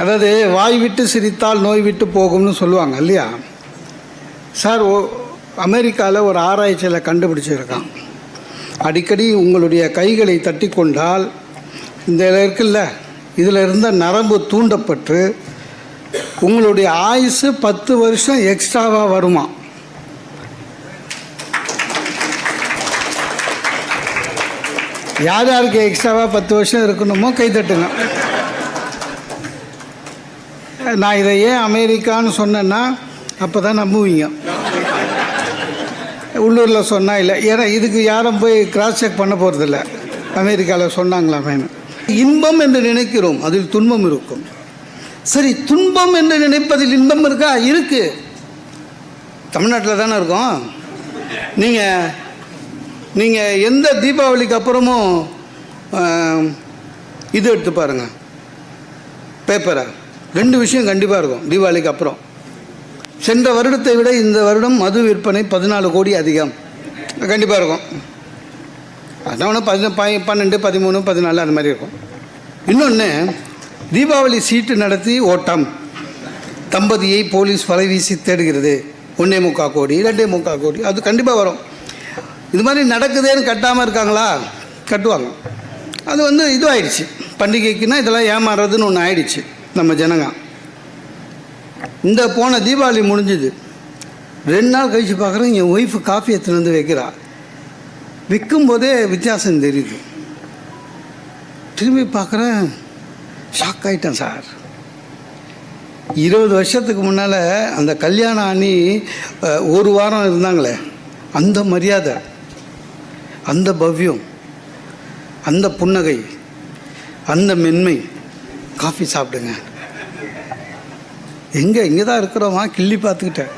அதாவது வாய் விட்டு சிரித்தால் நோய் விட்டு போகும்னு சொல்லுவாங்க இல்லையா? சார் ஓ அமெரிக்காவில் ஒரு ஆராய்ச்சியில் கண்டுபிடிச்சிருக்கான். அடிக்கடி உங்களுடைய கைகளை தட்டி கொண்டால் இந்த இருக்குல்ல இதில் இருந்த நரம்பு தூண்டப்பட்டு உங்களுடைய ஆயுசு பத்து வருஷம் எக்ஸ்ட்ராவாக வருமா? யார் யாருக்கு எக்ஸ்ட்ராவாக பத்து வருஷம் இருக்கணுமோ கை தட்டுங்க. நான் இதை ஏன் அமெரிக்கான்னு சொன்னேன்னா அப்போ தான் நம்புவீங்க உள்ளூரில் சொன்னால் இல்லை. ஏன்னா இதுக்கு யாரும் போய் கிராஸ் செக் பண்ண போகிறதில்ல அமெரிக்காவில் சொன்னாங்களாமேனு இன்பம் என்று நினைக்கிறோம் அதில் துன்பம் இருக்கும். சரி துன்பம் என்று நினைப்பதில் இன்பம் இருக்கா? இருக்கு. தமிழ்நாட்டில் தானே இருக்கோம். நீங்கள் நீங்கள் எந்த தீபாவளிக்கு அப்புறமும் இது எடுத்து பாருங்கள் பேப்பரை. ரெண்டு விஷயம் கண்டிப்பாக இருக்கும் தீபாவளிக்கு அப்புறம். சென்ற வருடத்தை விட இந்த வருடம் மது விற்பனை பதினாலு கோடி அதிகம். கண்டிப்பாக இருக்கும். அதான் பதின ப- பன்னெண்டு பதிமூணு பதினாலு அந்த மாதிரி இருக்கும். இன்னொன்று தீபாவளி சீட்டு நடத்தி ஓட்டம். தம்பதியை போலீஸ் வலை வீசி தேடுகிறது. ஒன்றே முக்கால் கோடி ரெண்டே முக்கால் கோடி அது கண்டிப்பாக வரும். இது மாதிரி நடக்குதேன்னு கட்டாமல் இருக்காங்களா? கட்டுவாங்க. அது வந்து இதுவாகிடுச்சு பண்டிகைக்குன்னா இதெல்லாம் ஏமாறுறதுன்னு ஒன்று ஆயிடுச்சு. நம்ம ஜனங்க. இந்த போன தீபாவளி முடிஞ்சுது. ரெண்டு நாள் கழித்து பார்க்குறேன் என் ஒய்ஃபு காஃபி எடுத்துகிட்டு வந்து வைக்கிறா. விற்கும் போதே வித்தியாசம் தெரியுது. திரும்பி பார்க்குறேன் ஷாக் ஆயிட்டேன் சார் இருபது வருஷத்துக்கு முன்னால் அந்த கல்யாண அணி ஒரு வாரம் இருந்தாங்களே அந்த மரியாதை அந்த பவ்யம் அந்த புன்னகை அந்த மென்மை காஃபி சாப்பிடுங்க. எங்கே இங்கே தான் இருக்கிறோமா? கிள்ளி பார்த்துக்கிட்டேன்.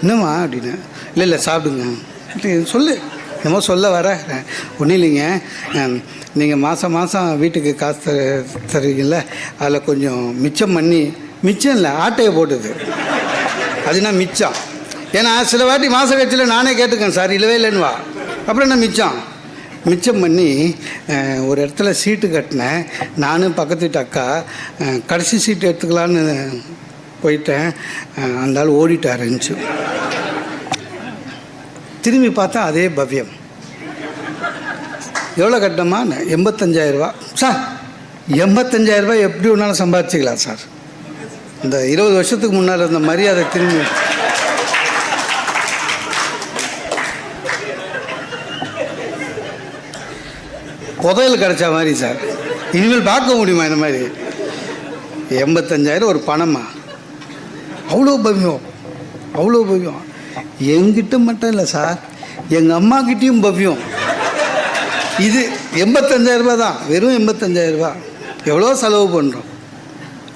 என்னம்மா அப்படின்னு. இல்லை இல்லை சாப்பிடுங்க. சொல்லு. என்னமோ சொல்ல வர. ஒன்றும் இல்லைங்க. நீங்கள் மாதம் மாதம் வீட்டுக்கு காசு தரு- தருவீங்கள்ல அதில் கொஞ்சம் மிச்சம் பண்ணி மிச்சம் இல்லை ஆட்டையை போட்டுது. அதுனா மிச்சம்? ஏன்னா சில வாட்டி மாத கட்சியில் நானே கேட்டுக்கேன் சார் இல்லவே இல்லைன்னு வா. அப்புறம் என்ன மிச்சம்? மிச்சம் பண்ணி ஒரு இடத்துல சீட்டு கட்டினேன். நானும் பக்கத்து வீட்டு அக்கா கடைசி சீட்டு எடுத்துக்கலான்னு போயிட்டேன். அந்த ஆள் ஓடிட்டார் இருந்துச்சு திரும்பி பார்த்தா அதே பவ்யம். எவ்வளோ கட்டணமா? எண்பத்தஞ்சாயிரரூபா சார் எண்பத்தஞ்சாயிரரூபா எப்படி வேணாலும் சம்பாதிச்சிக்கலாம் சார். இந்த இருபது வருஷத்துக்கு முன்னால் இருந்த மரியாதை திரும்பி. புதையல் கிடச்ச மாதிரி சார். இனிமேல் பார்க்க முடியுமா இந்த மாதிரி? எண்பத்தஞ்சாயிரம் ஒரு பணமா? அவ்வளோ பவ்யம் அவ்வளோ பவ்யம் எங்கிட்ட மட்டும் இல்லை சார் எங்கள் அம்மாக்கிட்டேயும் பவ்யம் இது எண்பத்தஞ்சாயிரரூபா தான் வெறும் எண்பத்தஞ்சாயிரரூபா எவ்வளோ செலவு பண்ணுறோம்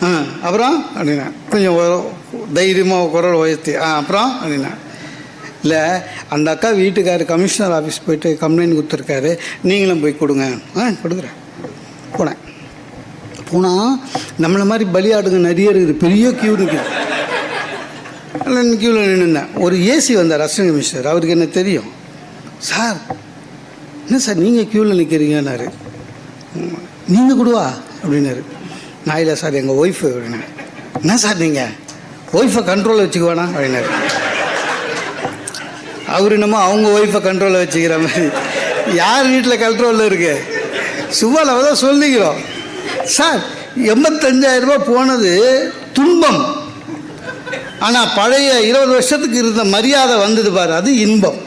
ஆ அப்புறம் அப்படின்னா கொஞ்சம் தைரியமாக குரல் உயர்த்தி ஆ அப்புறம் அப்படின்னா இல்லை அந்த அக்கா வீட்டுக்கார் கமிஷனர் ஆஃபீஸ் போயிட்டு கம்ப்ளைண்ட் கொடுத்துருக்காரு. நீங்களும் போய் கொடுங்க. ஆ கொடுக்குறேன். போனேன். போனால் நம்மளை மாதிரி பலியாடுங்க நிறைய இருக்குது. பெரிய கியூ நிற்குது நான் கியூவில் நின்றுந்தேன் ஒரு ஏசி வந்தார் அசிஸ்டன்ட் கமிஷனர் அவருக்கு என்ன தெரியும்? சார் என்ன சார் நீங்கள் க்யூவில் நிற்கிறீங்கன்னாரு நீங்கள் கூடவா அப்படின்னாரு. நான் இல்லை சார் எங்கள் ஒய்ஃபு அப்படின்னா என்ன சார் நீங்கள் ஒய்ஃபை கண்ட்ரோலில் வச்சுக்குவானா? அப்படின்னாரு. அவர் என்னமோ அவங்க ஒய்ஃபை கண்ட்ரோலில் வச்சுக்கிற மாதிரி. யார் வீட்டில் கண்ட்ரோலில் இருக்கு? சும்மா நம்ம தான் சொல்லிக்கிறோம். சார் எண்பத்தஞ்சாயிரம் ரூபாய் போனது துன்பம். ஆனால் பழைய இருபது வருஷத்துக்கு இருந்த மரியாதை வந்தது பாரு அது இன்பம்.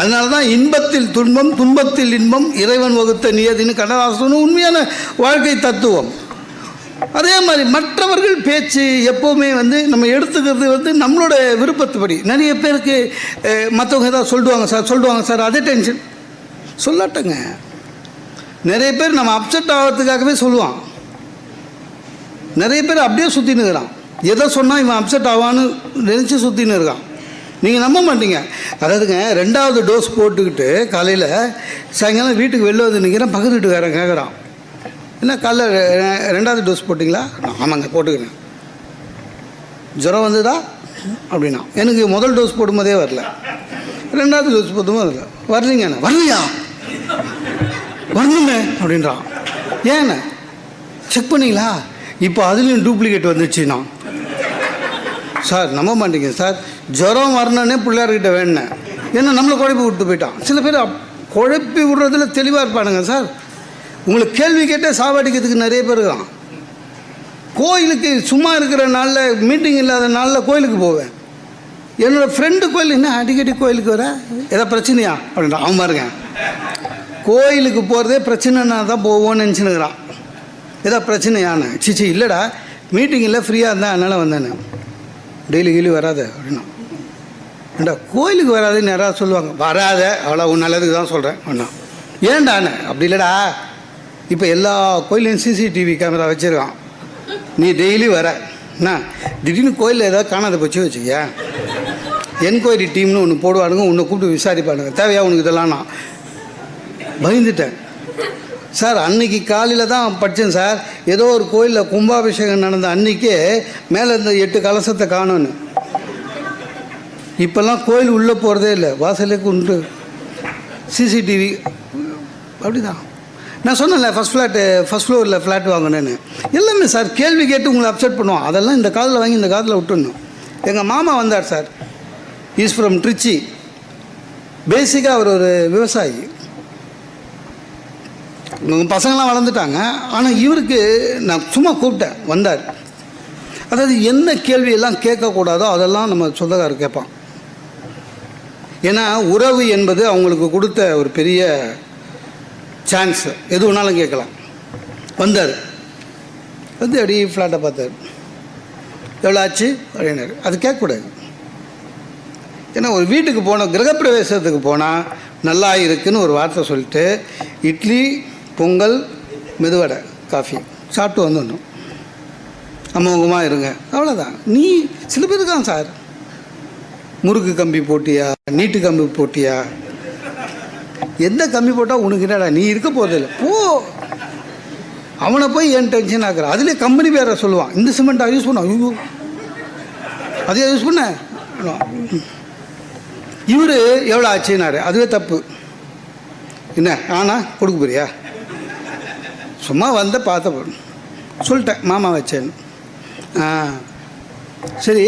அதனால தான் இன்பத்தில் துன்பம் துன்பத்தில் இன்பம் இறைவன் வகுத்த நியதின்னு கண்ணதாசன் உண்மையான வாழ்க்கை தத்துவம். அதே மாதிரி மற்றவர்கள் பேச்சு எப்போவுமே வந்து நம்ம எடுத்துக்கிறது வந்து நம்மளோட விருப்பத்துப்படி. நிறைய பேருக்கு மற்றவங்க ஏதாவது சொல்லுவாங்க சார் சொல்லுவாங்க சார் அதே டென்ஷன் சொல்லட்டங்க. நிறைய பேர் நம்ம அப்செட் ஆகிறதுக்காகவே சொல்லுவான். நிறைய பேர் அப்படியே சுற்றின்னு இருக்கிறான். எதை சொன்னால் இவன் அப்செட் ஆவான்னு நினச்சி சுற்றின்னு இருக்கான். நீங்கள் நம்ப மாட்டீங்க. அதாவதுங்க ரெண்டாவது டோஸ் போட்டுக்கிட்டு காலையில் சாயங்காலம் வீட்டுக்கு வெளில வந்து நிற்கிறேன் பக்கத்து வீட்டுக்காரன் கேட்குறான் என்ன காலைல ரெ- ரெண்டாவது டோஸ் போட்டிங்களா? ஆமாங்க போட்டுக்கிறேன். ஜுரம் வந்ததா? அப்படின்னா. எனக்கு முதல் டோஸ் போடும்போதே வரல. ரெண்டாவது டோஸ் போடும்போது வரல. வரலீங்கண்ணா வரலையா? வரணுங்க அப்படின்றான். ஏண்ணே செக் பண்ணீங்களா? இப்போ அதுலேயும் டூப்ளிகேட் வந்துச்சுன்னா. சார் நம்ப மாட்டீங்க சார். ஜுரம் வரணுன்னே பிள்ளையார்கிட்ட வேணேன் ஏன்னா நம்மளை குழப்பி விட்டு போயிட்டான். சில பேர் குழப்பி விடுறதுல தெளிவாக இருப்பானுங்க சார். உங்களுக்கு கேள்வி கேட்டால் சாவடிக்கிறதுக்கு நிறைய பேர் இருக்கான். கோயிலுக்கு சும்மா இருக்கிற நாளில் மீட்டிங் இல்லாத நாளில் கோயிலுக்கு போவேன். என்னோடய ஃப்ரெண்டு கோயில் என்ன அடிக்கடி கோயிலுக்கு வர? ஏதோ பிரச்சனையா? அப்படின்னா அவன் பாருங்க. கோயிலுக்கு போகிறதே பிரச்சனைனா தான் போவோன்னு நினச்சினுக்கிறான் ஏதோ பிரச்சனையான சிச்சி இல்லைடா. மீட்டிங் இல்லை ஃப்ரீயாக இருந்தேன் அதனால் வந்தேன்னு. டெய்லி கீழி வராத அப்படின்னா. ஏண்டா கோயிலுக்கு வராதுன்னு யாராவது சொல்லுவாங்க? வராத அவ்வளோ உன் நல்லதுக்கு தான் சொல்கிறேன் அண்ணா ஏன்டாண்ணே அப்படி இல்லைடா. இப்போ எல்லா கோயிலையும் சிசிடிவி கேமரா வச்சுருக்கான். நீ டெய்லி வர. என்ன? திடீர்னு கோயிலில் ஏதாவது காணாத போச்சு வச்சுக்கியா. என்கொயரி டீம்னு ஒன்று போடுவானுங்க உன்னை கூப்பிட்டு விசாரிப்பானுங்க. தேவையா உனக்கு இதெல்லாம் நான் பயந்துட்டேன். சார் அன்னைக்கு காலையில் தான் படித்தேன் சார். ஏதோ ஒரு கோயிலில் கும்பாபிஷேகம் நடந்த அன்னைக்கே மேலே இருந்த எட்டு கலசத்தை காணோன்னு. இப்போல்லாம் கோயில் உள்ளே போகிறதே இல்லை. வாசலே உண்டு சிசிடிவி. அப்படிதான். நான் சொன்னேன்ல ஃபஸ்ட் ஃப்ளாட்டு ஃபஸ்ட் ஃப்ளோரில் ஃப்ளாட் வாங்கினேன்னு எல்லாமே சார் கேள்வி கேட்டு உங்களை அப்செட் பண்ணுவோம். அதெல்லாம் இந்த காதில் வாங்கி இந்த காதில் விட்டுடணும். எங்கள் மாமா வந்தார் சார். இஸ் ஃப்ரம் ட்ரிச்சி பேசிக்காக அவர் ஒரு விவசாயி. பசங்களாம் வளர்ந்துட்டாங்க. ஆனால் இவருக்கு நான் சும்மா கூப்பிட்டேன் வந்தார். அதாவது என்ன கேள்வியெல்லாம் கேட்கக்கூடாதோ அதெல்லாம் நம்ம சொந்தக்காரர் கேட்பான். ஏன்னா உறவு என்பது அவங்களுக்கு கொடுத்த ஒரு பெரிய சான்ஸ் எது வேணாலும் கேட்கலாம். வந்தார். வந்து அடி ஃப்ளாட்டை பார்த்தார். எவ்வளோ ஆச்சு? அப்படின்னாரு. அது கேட்கக்கூடாது. ஏன்னா ஒரு வீட்டுக்கு போனோம் கிரகப்பிரவேசத்துக்கு போனால் நல்லா இருக்குன்னு ஒரு வார்த்தை சொல்லிட்டு இட்லி பொங்கல் மெதுவடை காஃபி. சாப்பிட்டு வந்துடணும் அமோகமாக இருங்க. அவ்வளோதான் நீ சில பேர் தான் சார். முறுக்கு கம்பி போட்டியா நீட்டு கம்பி போட்டியா? எந்த கம்பி போட்டால் உனக்கு என்னடா நீ இருக்க போகிறதில்ல போ. அவனை போய் ஏன் டென்ஷன் ஆக்குற. அதுலேயே கம்பெனி பேரை சொல்லுவான். இந்த சிமெண்ட்டாக யூஸ் பண்ண. ஐயோ. அதே யூஸ் பண்ண? இவர் எவ்வளோ ஆச்சுன்னாரு. அதுவே தப்பு. என்ன ஆனா கொடுக்க போறியா? சும்மா வந்த பார்த்த சொல்லிட்டேன் மாமா வச்சேன்னு. ஆ சரி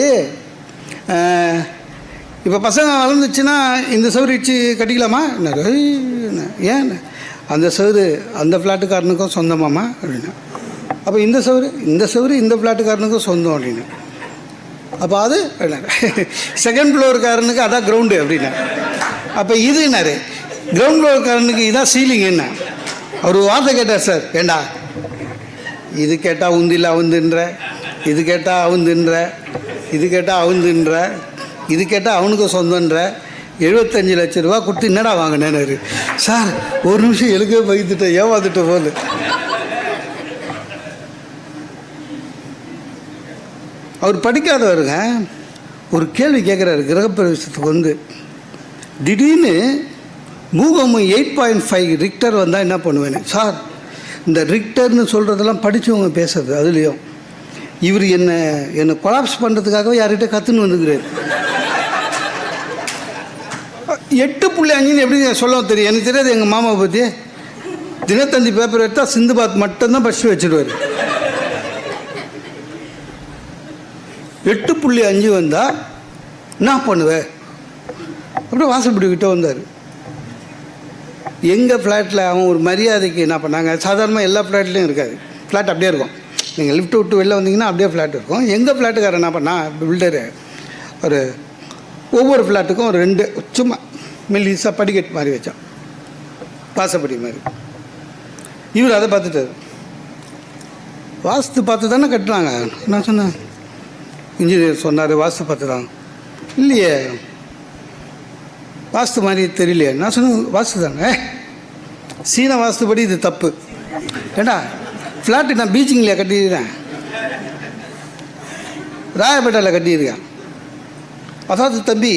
இப்போ பசங்க வளர்ந்துச்சுன்னா இந்த சவுறு இடிச்சு கட்டிக்கலாமா? என்ன, ஏன்? அந்த சவுறு அந்த ஃப்ளாட்டுக்காரனுக்கும் சொந்தமாமா அப்படின்னு. அப்போ இந்த சவுறு இந்த சவுறு இந்த ஃப்ளாட்டுக்காரனுக்கும் சொந்தம் அப்படின்னு. அப்போ அது செகண்ட் ஃப்ளோர்காரனுக்கு அதான் கிரவுண்டு அப்படின்னா. அப்போ இது கிரவுண்ட் ஃப்ளோர்காரனுக்கு இதான் சீலிங் என்ன? அவர் வார்த்தை கேட்டார் சார். ஏண்டா? இது கேட்டால் உந்தில் அவுந்துன்ற இது கேட்டால் அவுந்துன்ற இது கேட்டால் அவுந்துன்ற இது கேட்டால் அவனுக்கு சொந்தன்ற எழுபத்தஞ்சு லட்ச ரூபா கொடுத்து என்னடா வாங்கினேன்னு சார் ஒரு நிமிஷம் எழுக்கவே பயந்துட்டேன் ஏமாந்துட்ட போது அவர் படிக்காதவருங்க ஒரு கேள்வி கேட்குறாரு கிரகப்பிரவேசத்துக்கு வந்து. திடீர்னு பூகம்பம் எயிட் பாயிண்ட் ஃபைவ் ரிக்டர் வந்தால் என்ன பண்ணுவேன்னு சார் இந்த ரிக்டர்னு சொல்கிறதெல்லாம் படித்தவங்க பேசுறது அதுலேயும் இவர் என்னை என்னை கொலாப்ஸ் பண்ணுறதுக்காகவே யார்கிட்ட கற்றுன்னு வந்துக்கிறார் எட்டு புள்ளி அஞ்சுன்னு எப்படி சொல்ல தெரியும்? எனக்கு தெரியாது எங்கள் மாமாவை பற்றி தினத்தந்தி பேப்பர் எடுத்தால் சிந்து பாத் மட்டும்தான் பஸ் வச்சுடுவார் எட்டு புள்ளி அஞ்சு வந்தால் என்ன பண்ணுவேன் அப்படியே வாசப்படி கிட்டே வந்தார். எங்கள் ஃப்ளாட்டில் அவன் ஒரு மரியாதைக்கு என்ன பண்ணாங்க சாதாரணமாக எல்லா ஃப்ளாட்லேயும் இருக்காது. ஃப்ளாட் அப்படியே இருக்கும். நீங்கள் லிஃப்ட் விட்டு வெளில வந்தீங்கன்னா அப்படியே ஃப்ளாட் இருக்கும். எங்கள் ஃப்ளாட்டுக்காரர் என்ன பண்ணா பில்டரு ஒரு ஒவ்வொரு ஃப்ளாட்டுக்கும் ஒரு ரெண்டு சும்மா மெல்லிசாக படிக்கட் மாதிரி வச்சான். வாசப்படி மாதிரி. இவர் அதை பார்த்துட்டாரு. வாஸ்து பார்த்து தானே கட்டுறாங்க. நான் சொன்னேன். இன்ஜினியர் சொன்னார் வாஸ்து பார்த்து தான். இல்லையே. வாஸ்து மாதிரி தெரியலையே. நான் சொன்னேன் வாஸ்து தானே? சீன வாஸ்துபடி இது தப்பு. ஏண்டா ஃப்ளாட்டு நான் பீச்சிங்கில் கட்டியிருக்கேன் ராயப்பேட்டையில் கட்டியிருக்கேன். அதாவது தம்பி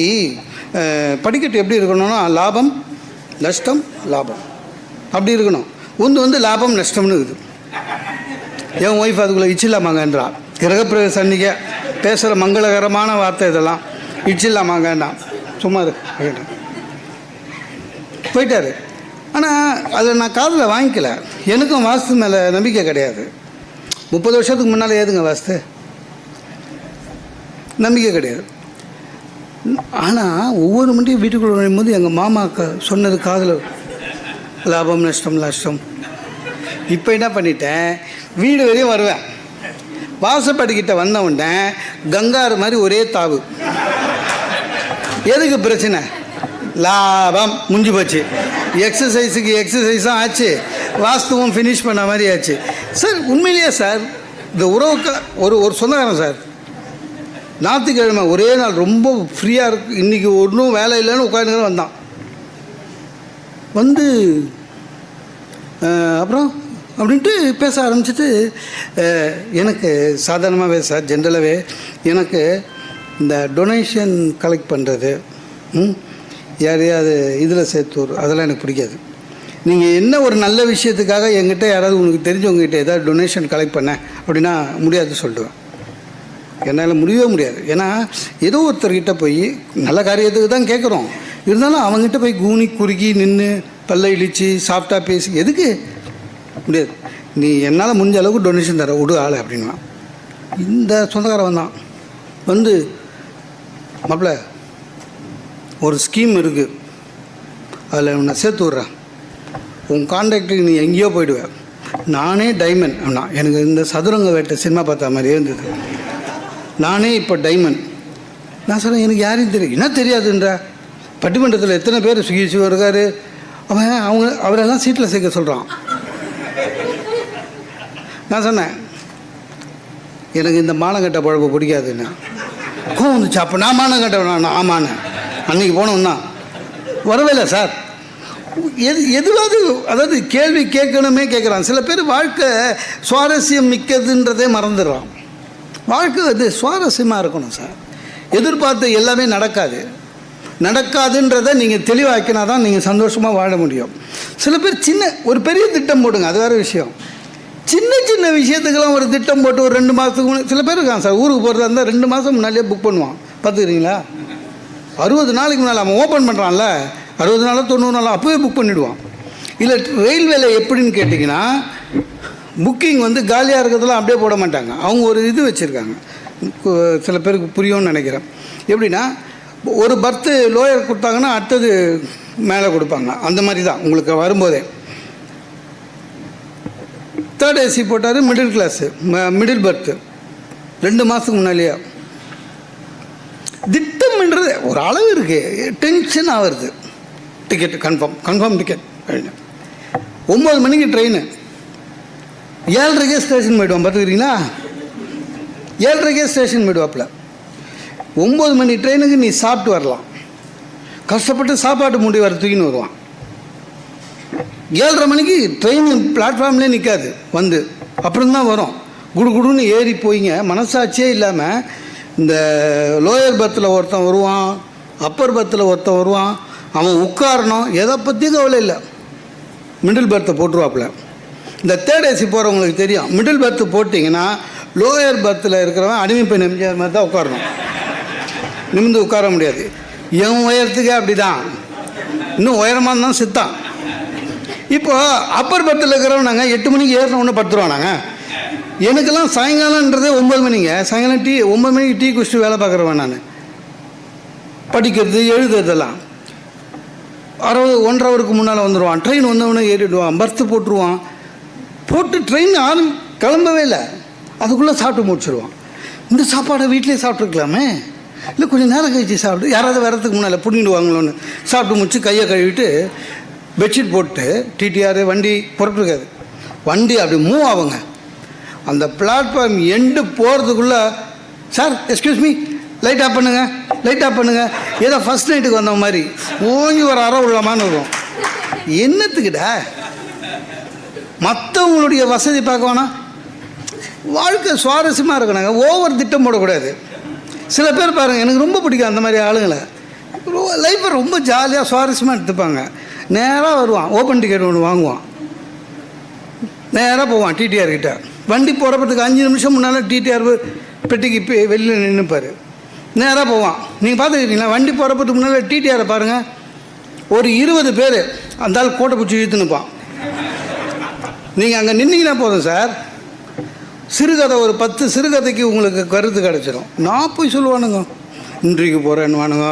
படிக்கட்டு எப்படி இருக்கணும்னா லாபம் நஷ்டம் லாபம். அப்படி இருக்கணும். ஒன்று வந்து லாபம் நஷ்டம்னு இருக்குது. என் ஒய்ஃப் அதுக்குள்ளே இச்சில்லாமாங்கன்றா. கிரகப்பிரவேசம் அன்றைக்கே பேசுகிற மங்களகரமான வார்த்தை இதெல்லாம். இச்சில்லாமாங்கண்ணா சும்மா இருக்கு போயிட்டாரு. ஆனால் அதை நான் காதில் வாங்கிக்கல. எனக்கும் வாஸ்து மேலே நம்பிக்கை கிடையாது. முப்பது வருஷத்துக்கு முன்னால் ஏதுங்க வாஸ்து? நம்பிக்கை கிடையாது. ஆனால் ஒவ்வொரு மண்டியும் வீட்டுக்குள்ள நுழையும் போது எங்கள் மாமா சொன்னது காதில் லாபம் நஷ்டம் நஷ்டம். இப்போ என்ன பண்ணிட்டேன்? வீடு வரையும் வருவேன். வாசப்படிக்கிட்ட வந்த உடனே கங்காரு மாதிரி ஒரே தாவு. எதுக்கு பிரச்சனை? லாபம். முடிஞ்சு போச்சு. எக்ஸசைஸுக்கு எக்ஸசைஸும் ஆச்சு. வாஸ்துவும் ஃபினிஷ் பண்ண மாதிரி ஆச்சு. சார் உண்மையிலேயே சார் இந்த உறவுக்கு ஒரு ஒரு சொந்தக்காரன் சார் ஞாயிற்றுக்கிழமை ஒரே நாள் ரொம்ப ஃப்ரீயாக இருக்கு. இன்றைக்கி ஒன்றும் வேலை இல்லைன்னு உட்காந்து வந்தான். வந்து அப்புறம் அப்படின்ட்டு பேச ஆரம்பிச்சிட்டு எனக்கு சாதாரணமாகவே சார் ஜென்ரலாகவே எனக்கு இந்த டொனேஷன் கலெக்ட் பண்ணுறது ம் யாரையாவது இதில் சேர்த்து விடு- அதெல்லாம் எனக்கு பிடிக்காது. நீங்கள் என்ன ஒரு நல்ல விஷயத்துக்காக என்கிட்ட யாராவது உனக்கு தெரிஞ்சவங்ககிட்ட ஏதாவது டொனேஷன் கலெக்ட் பண்ண அப்படின்னா முடியாது சொல்லிடுவேன் என்னால் முடியவே முடியாது. ஏன்னா ஏதோ ஒருத்தர்கிட்ட போய் நல்ல காரியத்துக்கு தான் கேட்குறோம் இருந்தாலும் அவங்ககிட்ட போய் கூனி குறுக்கி நின்று பல்ல இழித்து சாஃப்டாக பேசி எதுக்கு? முடியாது. நீ என்னால் முடிஞ்ச அளவுக்கு டொனேஷன் தர விடு ஆள் அப்படின்னா இந்த சொந்தக்காரன் தான் வந்து மாப்பிள்ள ஒரு ஸ்கீம் இருக்குது அதில் நான் சேர்த்து விட்றேன். உன் கான்டாக்டுக்கு நீ எங்கேயோ போயிடுவேன் நானே டைமண்ட் அண்ணா எனக்கு இந்த சதுரங்க வேட்டை சினிமா பார்த்த மாதிரியே இருந்தது. நானே இப்போ டைமண்ட் நான் சொன்னேன் எனக்கு யாரையும் தெரியும் என்ன தெரியாதுன்ற. பட்டிமன்றத்தில் எத்தனை பேர் சுகி சிவா அவன் அவங்க அவரெல்லாம் சீட்டில் சேர்க்க சொல்கிறான் நான் சொன்னேன் எனக்கு இந்த மானங்கட்ட பழப்பு பிடிக்காதுன்னு கோவம் வந்துச்சு. அப்போ நான் மானங்கட்ட நான் ஆமாண்ணே. அன்னைக்கு போனோம் வரவே இல்லை சார். எது எதுவாவது அதாவது கேள்வி கேட்கணுமே கேட்குறான். சில பேர் வாழ்க்கை சுவாரஸ்யம் மிக்கதுன்றதே மறந்துடுறான். வாழ்க்கை அது சுவாரஸ்யமாக இருக்கணும் சார். எதிர்பார்த்து எல்லாமே நடக்காது. நடக்காதுன்றதை நீங்கள் தெளிவாக்கினா தான் நீங்கள் சந்தோஷமாக வாழ முடியும். சில பேர் சின்ன ஒரு பெரிய திட்டம் போடுங்க அது வேறு விஷயம். சின்ன சின்ன விஷயத்துக்கெல்லாம் ஒரு திட்டம் போட்டு ஒரு ரெண்டு மாதத்துக்கு முன்னாடி சில பேர் இருக்காங்க சார். ஊருக்கு போகிறதா இருந்தால் ரெண்டு மாதம் முன்னாடியே புக் பண்ணுவான். பார்த்துக்கிறீங்களா? அறுபது நாளைக்கு முன்னால் அவன் ஓப்பன் பண்ணுறான்ல அறுபது நாளோ தொண்ணூறு நாளோ அப்போவே புக் பண்ணிவிடுவான் இல்லை ரயில்வேல எப்படின்னு கேட்டிங்கன்னா புக்கிங் வந்து காலியாக இருக்கிறதெல்லாம் அப்படியே போட மாட்டாங்க. அவங்க ஒரு இது வச்சுருக்காங்க. சில பேருக்கு புரியும்னு நினைக்கிறேன். எப்படின்னா ஒரு பர்த்து லோயர் கொடுத்தாங்கன்னா அடுத்தது மேலே கொடுப்பாங்க. அந்த மாதிரி தான் உங்களுக்கு வரும்போதே. தேர்ட் ஏசி போட்டார் மிடில் கிளாஸு மிடில் பர்த்து ரெண்டு மாதத்துக்கு முன்னாலேயே. திட்டம்ன்றது ஒரு அளவு இருக்குது டென்ஷன் ஆகுறது டிக்கெட் கன்ஃபார்ம் கன்ஃபார்ம் டிக்கெட் ஒம்பது மணிக்கு ட்ரெயின் ஏழரைக்கே ஸ்டேஷன் போயிடுவான் பார்த்துக்கிறீங்களா? ஏழரைக்கே ஸ்டேஷன் போயிடுவாப்புல. ஒம்பது மணி ட்ரெயினுக்கு நீ சாப்பிட்டு வரலாம். கஷ்டப்பட்டு சாப்பாட்டு மூடி வர தூக்கின்னு வருவான். ஏழரை மணிக்கு ட்ரெயின் பிளாட்ஃபார்ம்லேயே நிற்காது வந்து. அப்புறம் தான் வரும். குடு குடுன்னு ஏறி போயிங்க. மனசாட்சியே இல்லாமல் இந்த லோயர் பர்த்தில் ஒருத்தன் வருவான் அப்பர் பர்த்தில் ஒருத்தன் வருவான் அவன் உட்காரணும் எதை பற்றியும் கவலை இல்லை. மிடில் பர்த்தை போட்டுருவாப்புல. இந்த தேர்ட் ஏசி போகிறவங்களுக்கு தெரியும். மிடில் பர்த்து போட்டிங்கன்னா லோயர் பர்த்தில் இருக்கிறவன் அடிமை பெண் எம்ஜிஆர் மாதிரி தான் உட்காரணும். நிமிந்து உட்கார முடியாது. என் உயரத்துக்கே அப்படி தான் இன்னும் உயரமாக இருந்தால் சித்தான். இப்போ அப்பர் பர்த்தில் இருக்கிறவன் நாங்கள் எட்டு மணிக்கு ஏறின ஒன்று படுத்துருவோம் நாங்கள் எனக்கெல்லாம் சாயங்காலன்றதே ஒம்பது மணிங்க. சாயங்காலம் டீ ஒம்பது மணிக்கு டீ குடிச்சிட்டு வேலை பார்க்குறவன் நான். படிக்கிறது எழுதுறதெல்லாம். அறுபது ஒன்றரை ஹவருக்கு முன்னால் வந்துடுவான் ட்ரெயின் வந்தவொடனே ஏறிடுவான். பர்த்து போட்டுருவான். போட்டு ட்ரெயின் ஆரம்பி கிளம்பவே இல்லை. அதுக்குள்ளே சாப்பிட்டு முடிச்சிடுவான் இந்த சாப்பாடை வீட்டிலே சாப்பிட்ருக்கலாமே இல்லை கொஞ்சம் நேரம் கழிச்சு சாப்பிட்டு யாராவது வரதுக்கு முன்னால் பிடிங்கிடுவாங்களோன்னு சாப்பிட்டு முடிச்சு கையை கழுவிட்டு பெட்ஷீட் போட்டு டிடிஆர் வண்டி புறப்பட்டுருக்காது வண்டி அப்படி மூவ் ஆகுங்க. அந்த பிளாட்ஃபார்ம் எண்டு போகிறதுக்குள்ளே sir excuse me light off பண்ணுங்க லைட் ஆஃப் பண்ணுங்க. ஏதோ ஃபஸ்ட் நைட்டுக்கு வந்த மாதிரி ஓங்கி ஒரு அறை உள்ளமான்னு வரும். என்னத்துக்கிட்ட மற்றவங்களுடைய வசதி பார்க்க வேணாம். வாழ்க்கை சுவாரஸ்யமாக இருக்கணுங்க. ஓவர் திட்டம் போடக்கூடாது. சில பேர் பாருங்கள் எனக்கு ரொம்ப பிடிக்கும் அந்த மாதிரி ஆளுங்களை. லைஃப்பை ரொம்ப ஜாலியாக சுவாரஸ்யமாக எடுத்துப்பாங்க. நேராக வருவான். ஓப்பன் டிக்கெட் ஒன்று வாங்குவான். நேராக போவான் டிடிஆர்கிட்ட வண்டி போகிறப்பத்துக்கு அஞ்சு நிமிஷம் முன்னால் டிடிஆர் பெட்டிக்கு இப்போ வெளியில் நின்றுப்பார் நேராக போவான். நீங்கள் பார்த்துக்கிட்டீங்களா வண்டி போகிறப்பத்துக்கு முன்னால் டிடிஆரை பாருங்கள் ஒரு இருபது பேர் அந்த ஆள் கோட்டை பிடிச்சி இழுத்துனுப்பான் நீங்கள் அங்கே நின்னீங்கன்னா போதும் சார். சிறுகதை ஒரு பத்து சிறுகதைக்கு உங்களுக்கு கருத்து கிடச்சிரும். நான் போய் சொல்லுவானுங்க. இன்றைக்கு போகிறேன்னு வானுங்க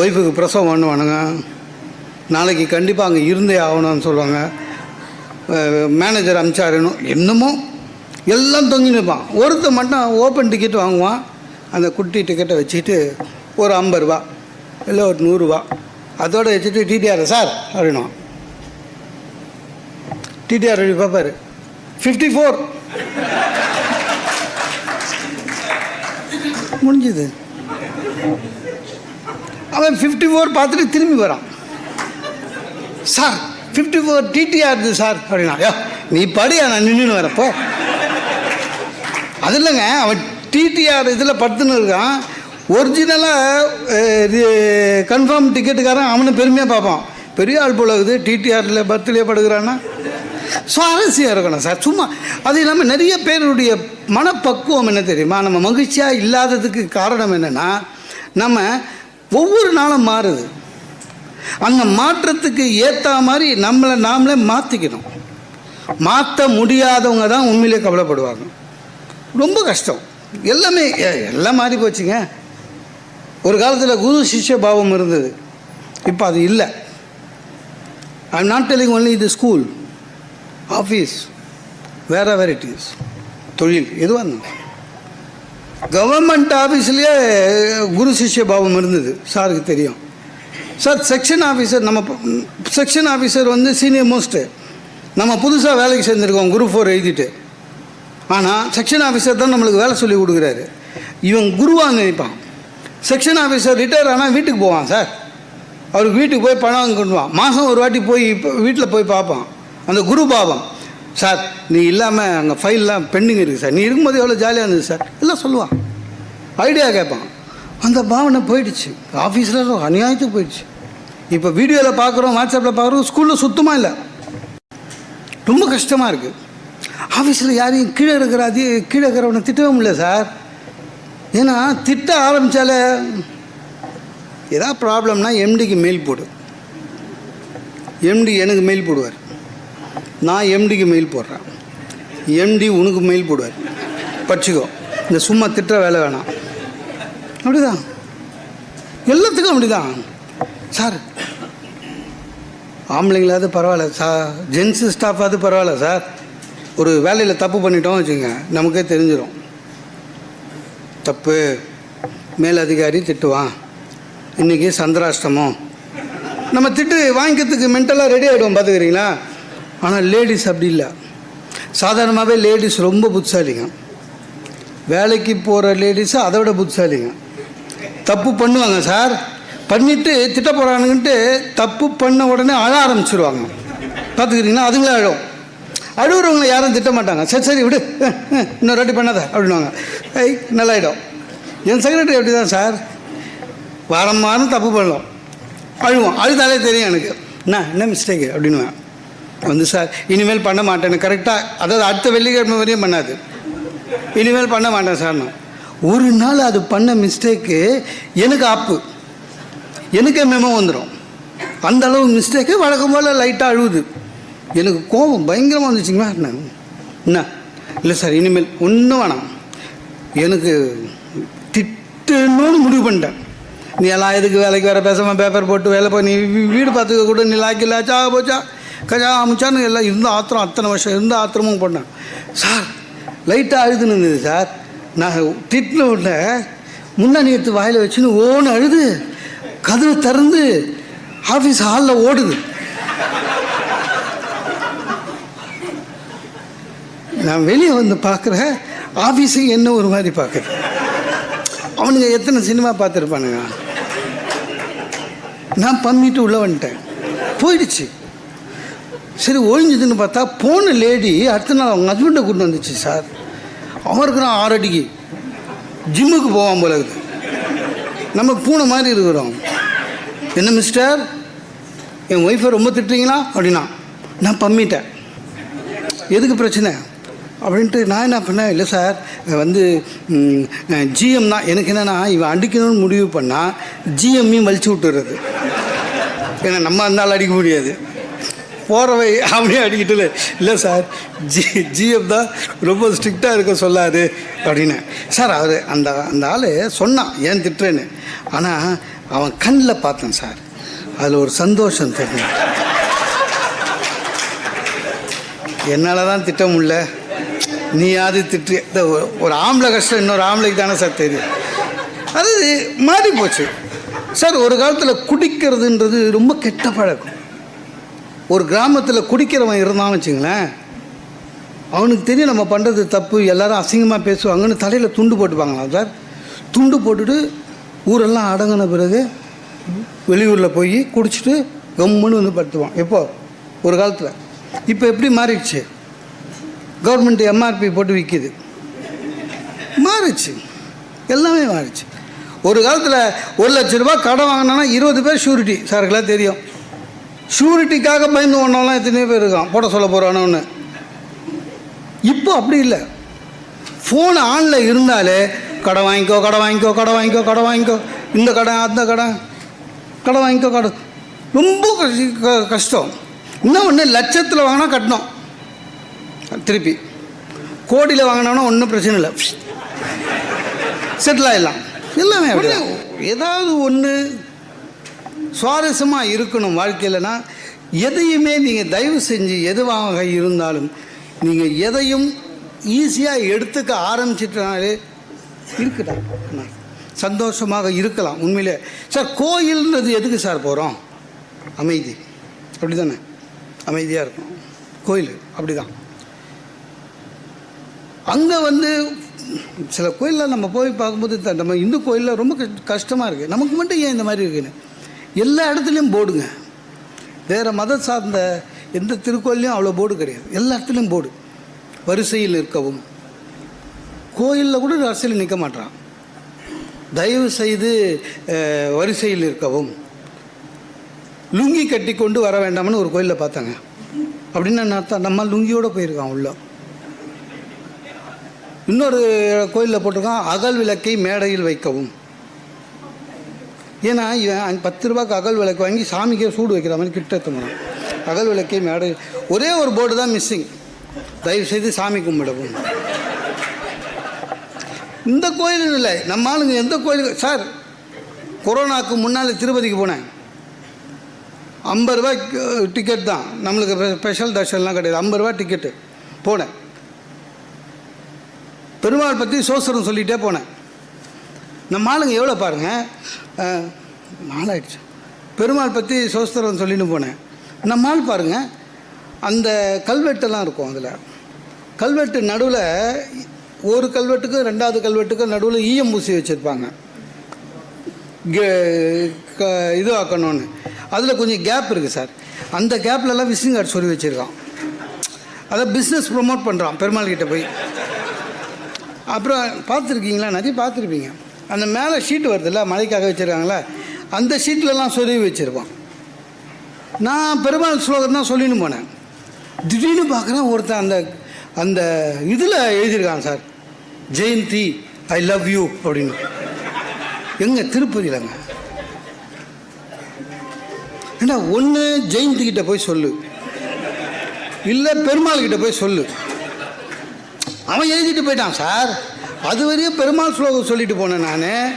ஒய்ஃபுக்கு பிரசவம் பண்ணுவானுங்க. நாளைக்கு கண்டிப்பாக அங்கே இருந்தே ஆகணும்னு சொல்லுவாங்க. மேனேஜர் அமிச்சாருன்னு என்னமோ எல்லாம் தொங்கி நிற்பான் ஒருத்தர் மட்டும் ஓப்பன் டிக்கெட் வாங்குவான். அந்த குட்டி டிக்கெட்டை வச்சுட்டு ஒரு ஐம்பது ரூபா இல்லை ஒரு நூறுரூவா அதோடு வச்சுட்டு டிடிஆர் சார் அப்படின்னுவான் டிடிஆர் அப்படி ஃபிஃப்டி ஃபோர் முடிஞ்சுது. அவன் ஃபிஃப்டி ஃபோர் பார்த்துட்டு திரும்பி வரான். சார் ஃபிஃப்டி ஃபோர் டிடிஆர் இது சார் அப்படின்னா ஐயோ நீ படியா நான் நின்றுன்னு வரப்போ அது இல்லைங்க அவன் டிடிஆர் இதில் படுத்துன்னு இருக்கான். ஒரிஜினலாக இது கன்ஃபார்ம் டிக்கெட்டுக்காரன் அவனை பெருமையாக பார்ப்பான். பெரிய ஆள் போல இருக்குது டிடிஆரில் பர்த்லேயே படுகிறான்னா சுவாரஸ்யம் இருக்கணும் சார் சும்மா. அது இல்லாமல் நிறைய பேருடைய மனப்பக்குவம் என்ன தெரியுமா? நம்ம மகிழ்ச்சியாக இல்லாததுக்கு காரணம் என்னென்னா நம்ம ஒவ்வொரு நாளும் மாறுது. அந்த மாற்றத்துக்கு ஏற்ற மாதிரி நம்மளை நாமளே மாற்றிக்கணும் மாற்ற முடியாதவங்க தான் உண்மையிலே கவலைப்படுவாங்க. ரொம்ப கஷ்டம். எல்லாமே எல்லாம் மாறி போச்சுங்க. ஒரு காலத்தில் குரு சிஷ்ய பாவம் இருந்தது. இப்போ அது இல்லை. ஐ நாட் டெலிங் ஒன்லி இது ஸ்கூல் ஆஃபீஸ் வேற வெரைட்டிஸ் இட் இஸ் தொழில் எதுவாக இருந்தாலும். கவர்மெண்ட் ஆஃபீஸ்லேயே குரு சிஷ்ய பாவம் இருந்தது. சாருக்கு தெரியும். சார் செக்ஷன் ஆஃபீஸர் நம்ம செக்ஷன் ஆஃபீஸர் வந்து சீனியர் மோஸ்ட்டு நம்ம புதுசாக வேலைக்கு சேர்ந்துருக்கோம் குரூப் ஃபோர் எழுதிட்டு. ஆனால் செக்ஷன் ஆஃபீஸர் தான் நம்மளுக்கு வேலை சொல்லி கொடுக்குறாரு. இவன் குருவாக நினைப்பான். செக்ஷன் ஆஃபீஸர் ரிட்டையர் ஆனால் வீட்டுக்கு போவான் சார் அவருக்கு வீட்டுக்கு போய் பணம் கொண்டுவான் மாதம் ஒரு வாட்டி போய் இப்போ வீட்டில் போய் பார்ப்பான். அந்த குரு பாவம். சார் நீ இல்லாமல் அங்கே ஃபைல்லாம் பெண்டிங் இருக்குது சார் நீ இருக்கும்போது எவ்வளோ ஜாலியாக இருந்தது சார் எல்லாம் சொல்லுவான். ஐடியா கேட்பான். அந்த பாவனை போயிடுச்சு. ஆஃபீஸில் அநியாயத்துக்கு போயிடுச்சு. இப்போ வீடியோவில் பார்க்குறோம் வாட்ஸ்அப்பில் பார்க்குறோம் ஸ்கூலில் சுத்தமாக இல்லை. ரொம்ப கஷ்டமாக இருக்குது ஆஃபீஸில் யாரையும் கீழே இருக்கிற அதி கீழே இருக்கிறவனை திட்டவே முடியல சார். ஏன்னா திட்ட ஆரம்பித்தாலே ஏதாவது ப்ராப்ளம்னா எம்டிக்கு மெயில் போடு. எம்டி எனக்கு மெயில் போடுவார். நான் எம்டிக்கு மெயில் போடுறேன். எம்டி உனக்கு மெயில் போடுவார். படிச்சுக்கோ இந்த சும்மா திட்டுற வேலை வேணாம். அப்படிதான். எல்லாத்துக்கும் அப்படிதான். சார் ஆம்பளைங்களாவது பரவாயில்ல சார். ஜென்ஸு ஸ்டாஃபாவது பரவாயில்ல சார். ஒரு வேலையில் தப்பு பண்ணிட்டோம் வச்சுங்க நமக்கே தெரிஞ்சிடும் தப்பு. மேலதிகாரி திட்டுவான். இன்றைக்கி சந்திராஷ்டமம். நம்ம திட்டு வாங்கிக்கிறதுக்கு மென்டலாக ரெடி ஆகிடுவோம் பார்த்துக்கிறீங்களா? ஆனால் லேடிஸ் அப்படி இல்லை. சாதாரணமாகவே லேடிஸ் ரொம்ப புத்திசாலிங்க. வேலைக்கு போகிற லேடிஸு அதை விட புத்திசாலிங்க. தப்பு பண்ணுவாங்க சார். பண்ணிவிட்டு திட்ட போகிறானுங்கன்ட்டு தப்பு பண்ண உடனே அழ ஆரம்பிச்சிருவாங்க. பார்த்துக்கிறீங்கன்னா அதுங்களே அழும். அழுகுறவங்களை யாரும் திட்ட மாட்டாங்க. சரி சரி விடு. இன்னொரு வாட்டி பண்ணாத அப்படின்வாங்க ஐய் நல்லாயிடும். என் செக்ரட்டரி எப்படி தான் சார்? வாரம் வாரம் தப்பு பண்ணலாம். அழுவோம் அழுதாலே தெரியும் எனக்கு. என்ன என்ன மிஸ்டேக்கு அப்படின்னுவேன். வந்து சார் இனிமேல் பண்ண மாட்டேன்னு கரெக்டாக அதாவது அடுத்த வெள்ளிக்கிழமை வரையும் பண்ணாது. இனிமேல் பண்ண மாட்டேன் சார் நான். ஒரு நாள் அது பண்ண மிஸ்டேக்கு எனக்கு ஆப்பு. எனக்கே மெமோ வந்துடும் அந்த அளவு மிஸ்டேக்கு வழக்கம் போல் லைட்டாக அழுகுது எனக்கு கோபம் பயங்கரமாக வந்துச்சுங்களா என்ன? என்ன? இல்லை சார் இனிமேல் ஒன்றும் வேணாம். எனக்கு திட்டணும்னு முடிவு பண்ணிட்டேன். நீ எல்லாம் எதுக்கு வேலைக்கு வேறு பேசாமல் பேப்பர் போட்டு வேலை பண்ணி நீ வீடு பார்த்துக்க கூட நீ லாக்கிலாச்சா போச்சா? கஜா அமிச்சான்னு எல்லாம் இருந்த ஆத்திரம் அத்தனை வருஷம் இருந்த ஆத்திரமும் பண்ணேன். சார் லைட்டாக அழுதுன்னு இருந்தது சார் நான் திட்டின உடனே முன்னாடி எடுத்து வாயில் வச்சுன்னு ஓன்னு அழுது கதவு திறந்து ஆஃபீஸ் ஹாலில் ஓடுது. நான் வெளியே வந்து பார்க்குறேன் ஆஃபீஸுக்கு என்ன ஒரு மாதிரி பார்க்குறேன். அவனுங்க எத்தனை சினிமா பார்த்துருப்பானுங்க? நான் பண்ணிட்டு உள்ளே வந்துட்டேன். போயிடுச்சு. சரி ஒழிஞ்சதுன்னு பார்த்தா போன லேடி அடுத்த நாள் அவங்க ஹஸ்பண்டை கூட்டு வந்துச்சு சார் அவன் இருக்கிறான் ஆறு அடிக்கு ஜிம்முக்கு போவான் போல இருக்குது நம்ம பூனை மாதிரி இருக்கிறோம். என்ன மிஸ்டர் என் ஒய்ஃபை ரொம்ப திட்டுறீங்களா? அப்படின்னா நான் பம்மிட்டேன். எதுக்கு பிரச்சனை? அப்படின்ட்டு நான் என்ன பண்ணேன்? இல்லை சார் வந்து ஜிஎம் தான். எனக்கு என்னென்னா இவன் அடிக்கணும்னு முடிவு பண்ணால் ஜிஎம்மையும் வலிச்சு விட்டுறது. ஏன்னா நம்ம அந்த ஆள் அடிக்க முடியாது. போகிறவை அப்படியே அடிக்கிட்டு இல்லை சார் ஜி ஜிஎஃப் தான் ரொம்ப ஸ்ட்ரிக்டாக இருக்க சொல்லாது அப்படின்னு. சார் அவர் அந்த அந்த ஆள் சொன்னான் ஏன் திட்டுறேன்னு? ஆனால் அவன் கண்ணில் பார்த்தேன் சார். அதில் ஒரு சந்தோஷம் தெரியும் என்னால் தான் திட்ட முடியல. நீயாவது திட்டு. இந்த ஒரு- ஒரு ஆம்பளை கஷ்டம் இன்னொரு ஆம்பளைக்கு தானே சார் தெரியும். அது மாறி போச்சு சார் ஒரு காலத்தில் குடிக்கிறதுன்றது ரொம்ப கெட்ட பழக்கம். ஒரு கிராமத்தில் குடிக்கிறவன் இருந்தான்னு வச்சுங்களேன் அவனுக்கு தெரியும் நம்ம பண்ணுறது தப்பு எல்லாரும் அசிங்கமாக பேசுவாங்கன்னு தலையில் துண்டு போட்டுப்பாங்களா சார். துண்டு போட்டுட்டு ஊரெல்லாம் அடங்கின பிறகு வெளியூரில் போய் குடிச்சிட்டு கம்முன்னு வந்து படுத்துவான். எப்போ? ஒரு காலத்தில். இப்போ எப்படி மாறிடுச்சு? கவர்மெண்ட் எம்ஆர்பி போட்டு விற்கிது மாறிடுச்சு. எல்லாமே மாறிடுச்சு. ஒரு காலத்தில் ஒரு லட்ச ரூபா கடன் வாங்கினோன்னா இருபது பேர் ஷூரிட்டி. சாருக்கெல்லாம் தெரியும். ஷூரிட்டிக்காக பயந்து ஒன்றவங்களாம் எத்தனையோ பேர் இருக்கான். போட சொல்ல போகிறானோன்னு இப்போ அப்படி இல்லை. ஃபோன் ஆனில் இருந்தாலே கடை வாங்கிக்கோ கடை வாங்கிக்கோ கடை வாங்கிக்கோ கடை வாங்கிக்கோ. இந்த கடை அந்த கடை. கடை வாங்கிக்கோ கடை. ரொம்ப கஷ்ட- க- கஷ்டம். இன்னும் ஒன்று லட்சத்தில் வாங்கினா கட்டணும். திருப்பி. கோடியில் வாங்கினோன்னா ஒன்றும் பிரச்சனை இல்லை. செட்டில் ஆகிடலாம் எல்லாமே அப்படி ஏதாவது ஒன்று சுவாரஸ்யமாக இருக்கணும் வாழ்க்கையில்னா எதையுமே நீங்கள் தயவு செஞ்சு எதுவாக இருந்தாலும் நீங்கள் எதையும் ஈஸியாக எடுத்துக்க ஆரம்பிச்சிட்டனாலே இருக்குடா சந்தோஷமாக இருக்கலாம். உண்மையிலே சார் கோயில்ன்றது எதுக்கு சார் போகிறோம் அமைதி. அப்படி தானே அமைதியாக இருக்கும் கோயில் அப்படி தான் அங்கே வந்து சில கோயிலில் நம்ம போய் பார்க்கும்போது நம்ம இந்து கோயிலில் ரொம்ப கஷ்டமாக இருக்குது நமக்கு மட்டும் ஏன் இந்த மாதிரி இருக்குன்னு? எல்லா இடத்துலையும் போர்டுங்க வேறு மதம் சார்ந்த எந்த திருக்கோயிலையும் அவ்வளோ போர்டு கிடையாது. எல்லா இடத்துலையும் போர்டு வரிசையில் இருக்கவும். கோயிலில் கூட வரிசையில் நிற்க மாட்டான் தயவு செய்து வரிசையில் இருக்கவும். லுங்கி கட்டி கொண்டு வர வேண்டாம்னு ஒரு கோயிலில் பார்த்தாங்க. அப்படின்னு நான் நம்ம லுங்கியோடு போயிருக்கான் உள்ள. இன்னொரு கோயிலில் போட்டிருக்கான். அகல் விளக்கை மேடையில் வைக்கவும். ஏன்னா இவன் பத்து ரூபாய்க்கு அகல் விளக்கு வாங்கி சாமிக்கே சூடு வைக்கிற மாதிரி கிட்ட எடுத்துக்கணும் அகல் விளக்கே மேடை. ஒரே ஒரு போர்டு தான் மிஸ்ஸிங் தயவு செய்து சாமி கும்பிடவும் இந்த கோயில் இல்லை. நம்ம ஆளுங்க எந்த கோயிலுக்கு சார் கொரோனாவுக்கு முன்னால் திருப்பதிக்கு போனேன். ஐம்பது ரூபா டிக்கெட் தான். நம்மளுக்கு ஸ்பெஷல் தர்ஷன்லாம் கிடையாது. ஐம்பது ரூபா டிக்கெட்டு போனேன். பெருமாள் பற்றி சோசரம் சொல்லிகிட்டே போனேன். நம்ம ஆளுங்க எவ்வளோ பாருங்கள் நாளாயிடுச்சு பெருமாள் பற்றி சோஸ்தரம் சொல்லின்னு போனேன். நம்ம ஆள் பாருங்கள் அந்த கல்வெட்டெல்லாம் இருக்கும் அதில். கல்வெட்டு நடுவில் ஒரு கல்வெட்டுக்கும் ரெண்டாவது கல்வெட்டுக்கும் நடுவில் ஈயம் பூசி வச்சுருப்பாங்க. இது ஆக்கணும்னு அதில் கொஞ்சம் கேப் இருக்குது சார். அந்த கேப்லலாம் விசிட்டிங் கார்டு சொல்லி வச்சுருக்கான். அதை பிஸ்னஸ் ப்ரொமோட் பண்ணுறான் பெருமாள் கிட்டே போய். அப்புறம் பார்த்துருக்கீங்களா? நிறைய பார்த்துருப்பீங்க. அந்த மேலே ஷீட் வருதுல்ல மழைக்காக வச்சுருக்காங்களே அந்த ஷீட்லலாம் சொருவி வச்சுருப்பான். நான் பெருமாள் ஸ்லோகம் தான் சொல்லின்னு போனேன். திடீர்னு பார்க்குறேன் ஒருத்தன் அந்த அந்த இதில் எழுதியிருக்கான் சார். ஜெயந்தி ஐ லவ் யூ அப்படின்னு. எங்க திருப்பதியிலங்க ஏன்னா ஒன்று ஜெயந்தி கிட்ட போய் சொல்லு. இல்லை பெருமாள் கிட்ட போய் சொல்லு. அவன் எழுதிட்டு போயிட்டான் சார். அது வரையும் பெருமாள் ஸ்லோகம் சொல்லிட்டு போனேன் நான்.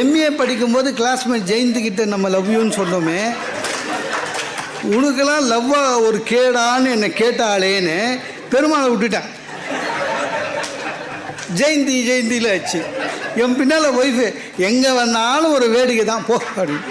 எம்ஏ படிக்கும்போது கிளாஸ்மேட் ஜெயந்தி நம்ம லவ் யூன்னு சொன்னோமே. உனக்கெல்லாம் லவ்வா ஒரு கேடான்னு என்னை கேட்டாளேன்னு பெருமாளை விட்டுட்டேன். ஜெயந்தி ஜெயந்தியில் ஆச்சு. என் பின்னால் ஒய்ஃபு எங்கே வந்தாலும் ஒரு வேடிக்கை தான் போ அப்படின்னு.